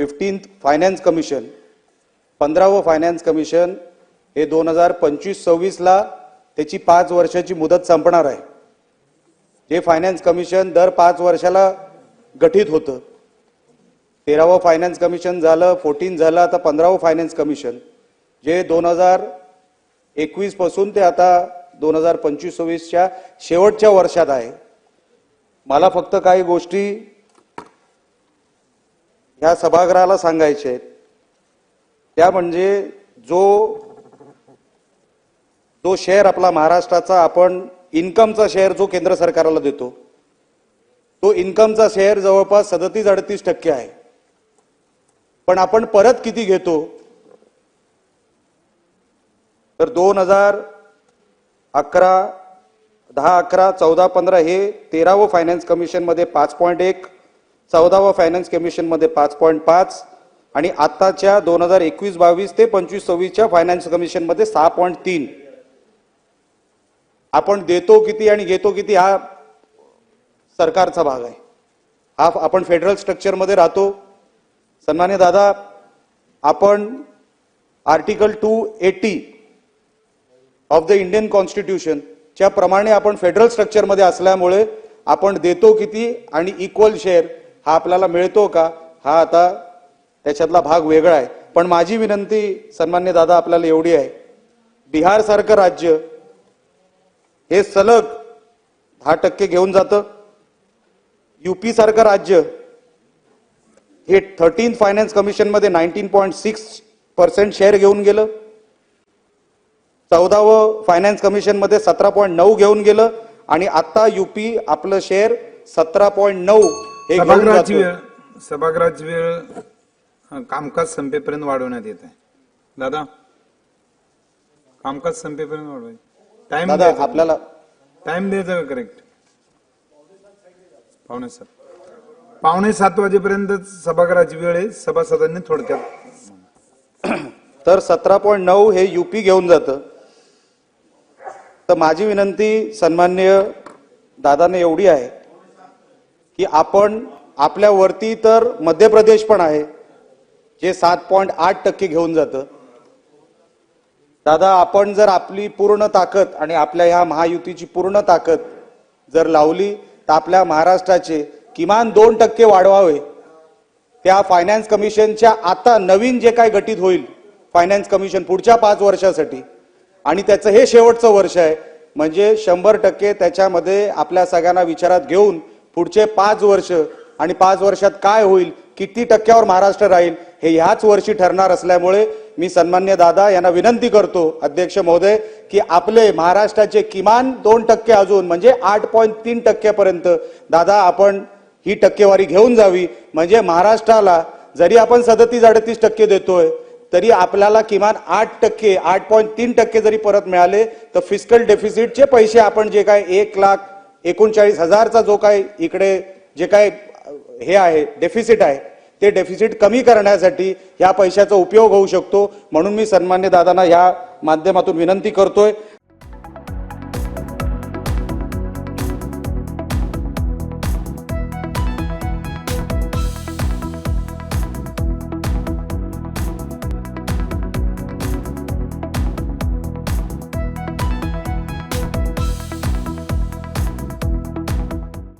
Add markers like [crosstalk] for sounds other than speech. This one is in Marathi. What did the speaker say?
फिफ्टीन्थ फायनान्स कमिशन पंधरावं फायनान्स कमिशन हे दोन हजार पंचवीस सव्वीसला त्याची पाच वर्षाची मुदत संपणार आहे. जे फायनान्स कमिशन दर पाच वर्षाला गठीत होतं. तेरावं फायनान्स कमिशन झालं फोर्टीन झालं आता पंधरावं फायनान्स कमिशन. जे दोन हजार एकवीसपासून ते आता दोन हजार पंचवीस सव्वीसच्या शेवटच्या वर्षात आहे. मला फक्त काही गोष्टी ह्या सभागृहाला सांगायच्या आहेत. त्या म्हणजे जो जो शेअर आपला महाराष्ट्राचा आपण इन्कमचा शेअर जो केंद्र सरकारला देतो तो इन्कमचा शेअर जवळपास सदतीस अडतीस टक्के आहे. पण आपण परत किती घेतो? तर दोन हजार अकरा दहा अकरा चौदा पंधरा हे तेरावं फायनान्स कमिशनमध्ये पाच पॉईंट एक चौदावा फायनान्स कमिशनमध्ये पाच पॉईंट पाच आणि आत्ताच्या दोन हजार एकवीस बावीस ते पंचवीस सव्वीसच्या फायनान्स कमिशनमध्ये सहा पॉईंट तीन. आपण देतो किती आणि घेतो किती हा सरकारचा भाग आहे. हा आपण फेडरल स्ट्रक्चरमध्ये राहतो. सन्मान्य दादा आपण article two eighty of the Indian कॉन्स्टिट्यूशनच्या प्रमाणे आपण फेडरल स्ट्रक्चरमध्ये असल्यामुळे आपण देतो किती आणि इक्वल शेअर हा आपल्याला मिळतो का? हा आता त्याच्यातला भाग वेगळा आहे. पण माझी विनंती सन्मान्य दादा आपल्याला एवढी आहे. बिहार सारखं राज्य हे सलग दहा टक्के घेऊन जातं. युपी सारखं राज्य हे thirteen finance कमिशनमध्ये nineteen point six percent share घेऊन गेलं. चौदावं फायनान्स कमिशनमध्ये सतरा पॉईंट नऊ घेऊन गेलं. आणि आता युपी आपलं शेअर सतरा पॉईंट नऊ हे सभागृहाची. वेळ सभागृहाची वेळ कामकाज संपेपर्यंत वाढवण्यात येत. आहे दादा कामकाज संपेपर्यंत वाढवायचं. टाइम दादा आपल्याला टाइम द्यायचा का करेक्ट पावणे सात. पावणे सात वाजेपर्यंत सभागृहाची वेळ आहे. सभासदांनी थोडक्यात [clears throat] तर सतरा पॉईंट नऊ हे युपी घेऊन जातं. तर माझी विनंती सन्मान्य दादाने एवढी आहे. की आपण आपल्यावरती तर मध्य प्रदेश पण आहे जे सात पॉईंट आठ टक्के घेऊन जातं. दादा आपण जर आपली पूर्ण ताकद आणि आपल्या ह्या महायुतीची पूर्ण ताकद जर लावली तर आपल्या महाराष्ट्राचे किमान दोन टक्के वाढवावे. त्या फायनान्स कमिशनच्या आता नवीन जे काय गठीत होईल फायनान्स कमिशन पुढच्या पाच वर्षासाठी आणि त्याचं हे शेवटचं वर्ष आहे म्हणजे शंभर टक्के त्याच्यामध्ये आपल्या सगळ्यांना विचारात घेऊन पुढचे पाच वर्ष आणि पाच वर्षात काय होईल किती टक्क्यावर महाराष्ट्र राहील हे ह्याच वर्षी ठरणार असल्यामुळे मी सन्मान्य दादा यांना विनंती करतो अध्यक्ष महोदय की आपले महाराष्ट्राचे किमान दोन टक्के अजून म्हणजे आठ पॉईंट तीन टक्क्यापर्यंत दादा आपण ही टक्केवारी घेऊन जावी. म्हणजे महाराष्ट्राला जरी आपण सदतीस अडतीस टक्के देतोय तरी आपल्याला किमान आठ टक्के आठ पॉईंट तीन टक्के जरी परत मिळाले तर फिस्कल डेफिसिटचे पैसे आपण जे काय एक लाख एकोणचाळीस हजारचा जो काय इकडे जे काय हे आहे डेफिसिट आहे ते डेफिसिट कमी करण्यासाठी ह्या पैशाचा उपयोग होऊ शकतो. म्हणून मी सन्मान्य दादांना ह्या माध्यमातून विनंती करतोय.